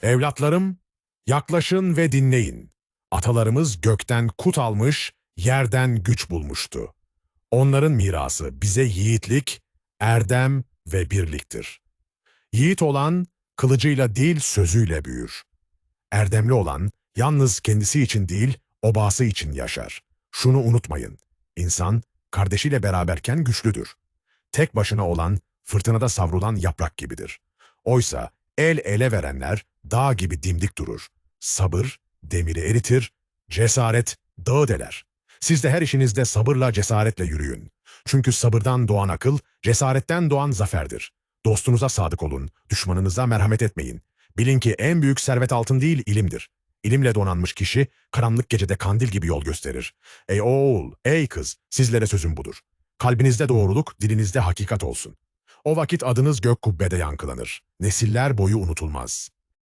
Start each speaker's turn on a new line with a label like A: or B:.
A: Evlatlarım, yaklaşın ve dinleyin. Atalarımız gökten kut almış, yerden güç bulmuştu. Onların mirası bize yiğitlik, erdem ve birliktir. Yiğit olan kılıcıyla değil sözüyle büyür. Erdemli olan yalnız kendisi için değil obası için yaşar. Şunu unutmayın. İnsan kardeşiyle beraberken güçlüdür. Tek başına olan fırtınada savrulan yaprak gibidir. Oysa el ele verenler dağ gibi dimdik durur. Sabır demiri eritir, cesaret dağı deler. Siz de her işinizde sabırla cesaretle yürüyün. Çünkü sabırdan doğan akıl, cesaretten doğan zaferdir. Dostunuza sadık olun, düşmanınıza merhamet etmeyin. Bilin ki en büyük servet altın değil ilimdir. İlimle donanmış kişi karanlık gecede kandil gibi yol gösterir. Ey oğul, ey kız, sizlere sözüm budur. Kalbinizde doğruluk, dilinizde hakikat olsun. O vakit adınız gök kubbede yankılanır. Nesiller boyu unutulmaz.